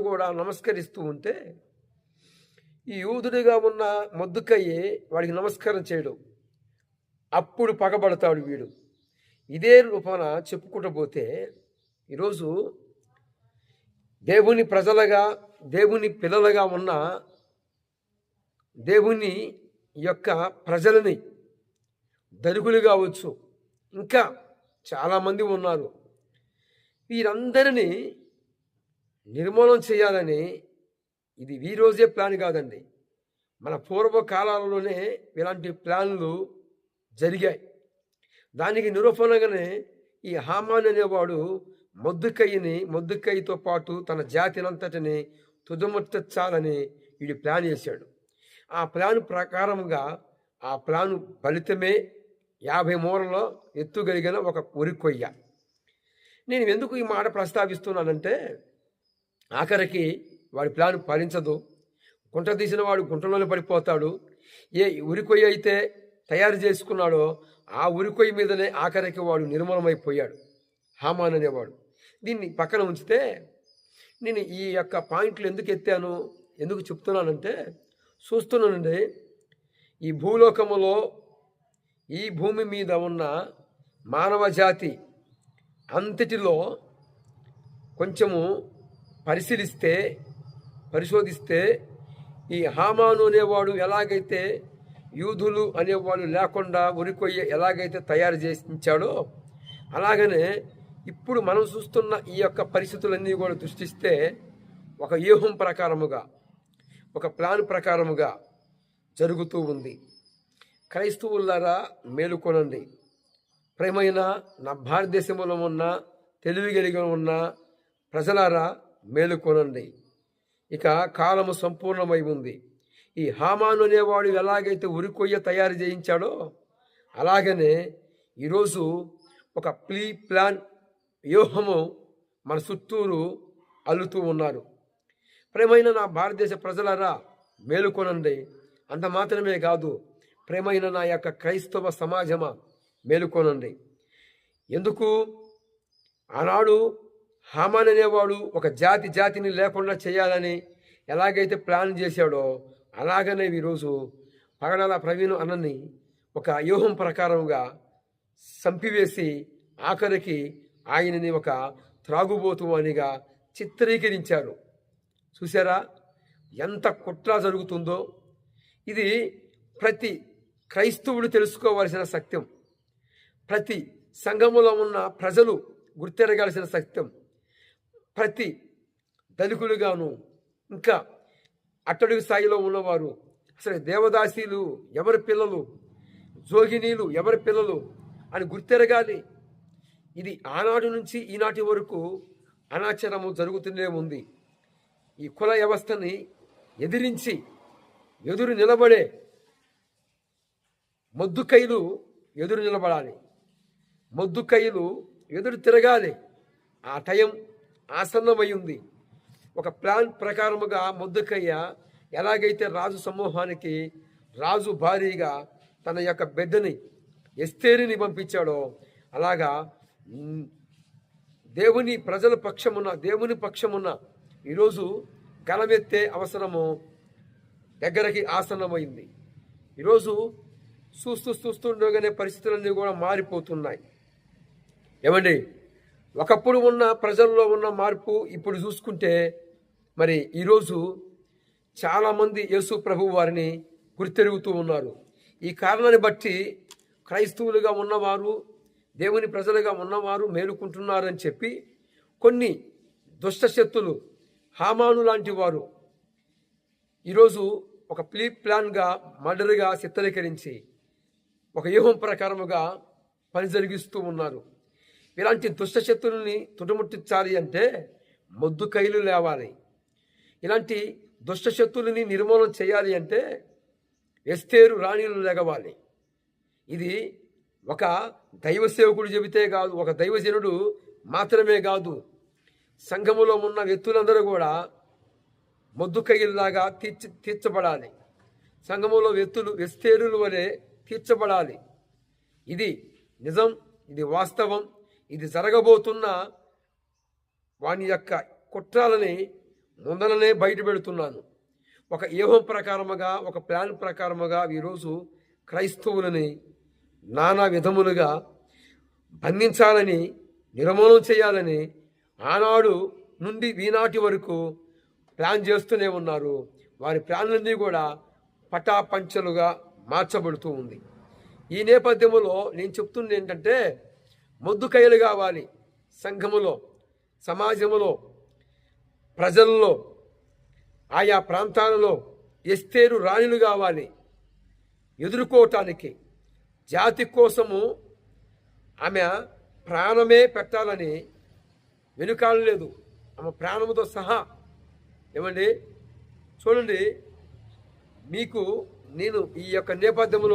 కూడా నమస్కరిస్తూ ఉంటే ఈ యూదుడిగా ఉన్న మొద్దుకయ్యి వాడికి నమస్కారం చేయడు. అప్పుడు పగబడతాడు వీడు. ఇదే రూపాన చెప్పుకుంటూ పోతే ఈరోజు దేవుని ప్రజలుగా దేవుని పిల్లలుగా ఉన్న దేవుని యొక్క ప్రజలని దరుగులు కావచ్చు. ఇంకా చాలామంది ఉన్నారు. వీరందరినీ నిర్మూలన చేయాలని ఇది ఈ రోజే ప్లాన్ కాదండి. మన పూర్వకాలంలోనే ఇలాంటి ప్లాన్లు జరిగాయి. దానికి నిరూపణగానే ఈ హామాన్ అనేవాడు మొద్దుకయ్యని మొద్దుకయ్యతో పాటు తన జాతినంతటిని తుదముట్టించాలని వీడు ప్లాన్ చేశాడు. ఆ ప్లాన్ ప్రకారంగా ఆ ప్లాన్ ఫలితమే యాభై మూరలో ఎత్తుగలిగిన ఒక ఉరికొయ్య నేను ఎందుకు ఈ మాట ప్రస్తావిస్తున్నానంటే ఆఖరికి వాడి ప్లాన్ ఫలించదు గుంట తీసిన వాడు గుంటలోనే పడిపోతాడు. ఏ ఉరికొయ్య అయితే తయారు చేసుకున్నాడో ఆ ఉరికొయ్య మీదనే ఆఖరికి వాడు నిర్మూలమైపోయాడు. హామాన్ అనేవాడు. దీన్ని పక్కన ఉంచితే నేను ఈ యొక్క పాయింట్లు ఎందుకు ఎత్తాను? ఎందుకు చెప్తున్నానంటే చూస్తున్నానండి ఈ భూలోకములో ఈ భూమి మీద ఉన్న మానవ జాతి అంతటిలో కొంచెము పరిశీలిస్తే పరిశోధిస్తే ఈ హామాను అనేవాడు ఎలాగైతే యూదులు అనేవాడు లేకుండా ఉరికొయ్య ఎలాగైతే తయారు చేసించాడో అలాగనే ఇప్పుడు మనం చూస్తున్న ఈ యొక్క పరిస్థితులన్నీ కూడా దృష్టిస్తే ఒక వ్యూహం ప్రకారముగా ఒక ప్లాన్ ప్రకారముగా జరుగుతూ ఉంది. క్రైస్తవులారా మేలుకొనండి. ప్రేమైన నా భారతదేశంలో ఉన్న తెలివి కలిగి ఉన్న ప్రజలారా మేలుకొనండి. ఇక కాలము సంపూర్ణమై ఉంది. ఈ హామాను అనేవాడు ఎలాగైతే ఉరికొయ్య తయారు చేయించాడో అలాగనే ఈరోజు ఒక ప్లీ ప్లాన్ వ్యూహము మన చుట్టూరు అల్లుతూ ఉన్నారు. ప్రేమైన నా భారతదేశ ప్రజలరా మేలుకొనండి. అంత మాత్రమే కాదు ప్రేమైన నా యొక్క క్రైస్తవ సమాజమా మేలుకొనండి. ఎందుకు? ఆనాడు హామాన్ అనేవాడు ఒక జాతి జాతిని లేకుండా చేయాలని ఎలాగైతే ప్లాన్ చేశాడో అలాగనే ఈరోజు పగడాల ప్రవీణ్ అన్నని ఒక వ్యూహం ప్రకారంగా చంపివేసి ఆఖరికి ఆయనని ఒక త్రాగుబోతు అనిగా చిత్రీకరించారు. చూసారా ఎంత కుట్ర జరుగుతుందో. ఇది ప్రతి క్రైస్తవుడు తెలుసుకోవాల్సిన సత్యం. ప్రతి సంఘములో ఉన్న ప్రజలు గుర్తెరగాల్సిన సత్యం. ప్రతి ధనికులుగాను ఇంకా అట్టడుగు స్థాయిలో ఉన్నవారు అసలు దేవదాసీలు ఎవరి పిల్లలు జోగినీలు ఎవరి పిల్లలు అని గుర్తెరగాలి. ఇది ఆనాటి నుంచి ఈనాటి వరకు అనాచరము జరుగుతూనే ఉంది. ఈ కుల వ్యవస్థని ఎదిరించి ఎదురు నిలబడే మొద్దుకైలు ఎదురు నిలబడాలి. మొద్దుకైలు ఎదురు తిరగాలి. ఆ టైం ఆసన్నమై ఉంది ఒక ప్లాన్ ప్రకారముగా ముద్దకయ్య ఎలాగైతే రాజు సమూహానికి రాజు భారీగా తన యొక్క బిడ్డని ఎస్తేరిని పంపించాడో అలాగా దేవుని ప్రజల పక్షమున్న దేవుని పక్షమున్న ఈరోజు గలమెత్తే అవసరము దగ్గరకి ఆసన్నమైంది. ఈరోజు చూస్తూ చూస్తుండగానే పరిస్థితులన్నీ కూడా మారిపోతున్నాయి. ఏమండి? ఒకప్పుడు ఉన్న ప్రజల్లో ఉన్న మార్పు ఇప్పుడు చూసుకుంటే మరి ఈరోజు చాలామంది యేసు ప్రభు వారిని గుర్తెరుగుతూ ఉన్నారు. ఈ కారణాన్ని బట్టి క్రైస్తవులుగా ఉన్నవారు దేవుని ప్రజలుగా ఉన్నవారు మేలుకుంటున్నారని చెప్పి కొన్ని దుష్ట శక్తులు హామాను లాంటి వారు ఈరోజు ఒక ప్లీ ప్లాన్గా మర్డర్గా చిత్రీకరించి ఒక వ్యూహం ప్రకారముగా పని జరిగిస్తూ ఉన్నారు. ఇలాంటి దుష్టశక్తుల్ని తుటముట్టించాలి అంటే మొద్దు కైలు లేవాలి. ఇలాంటి దుష్టశక్తులని నిర్మూలన చేయాలి అంటే ఎస్తేరు రాణిలు లెగవాలి ఇది ఒక దైవ సేవకుడు చెబితే కాదు ఒక దైవజనుడు మాత్రమే కాదు సంఘములో ఉన్న వ్యక్తులందరూ కూడా మొద్దు కయ్యలాగా తీర్చి తీర్చబడాలి. సంఘములో వ్యక్తులు ఎస్తేరుల వలె తీర్చబడాలి. ఇది నిజం ఇది వాస్తవం. ఇది జరగబోతున్న వాని యొక్క కుట్రాలని ముందరనే బయట పెడుతున్నాను. ఒక వ్యూహం ప్రకారముగా ఒక ప్లాన్ ప్రకారముగా ఈరోజు క్రైస్తవులని నానా విధములుగా బంధించాలని నిర్మూలన చేయాలని ఆనాడు నుండి ఈనాటి వరకు ప్లాన్ చేస్తూనే ఉన్నారు. వారి ప్లాన్లన్నీ కూడా పటాపంచలుగా మార్చబడుతూ ఉంది. ఈ నేపథ్యంలో నేను చెప్తుంది ఏంటంటే మొద్దుకయ్యలు కావాలి. సంఘములో సమాజములో ప్రజల్లో ఆయా ప్రాంతాలలో ఎస్తేరు రాణులు కావాలి. ఎదుర్కోవటానికి జాతి కోసము ఆమె ప్రాణమే పెట్టాలని వెనుకాడలేదు ఆమె ప్రాణముతో సహా ఏమండి? చూడండి మీకు నేను ఈ యొక్క నేపథ్యంలో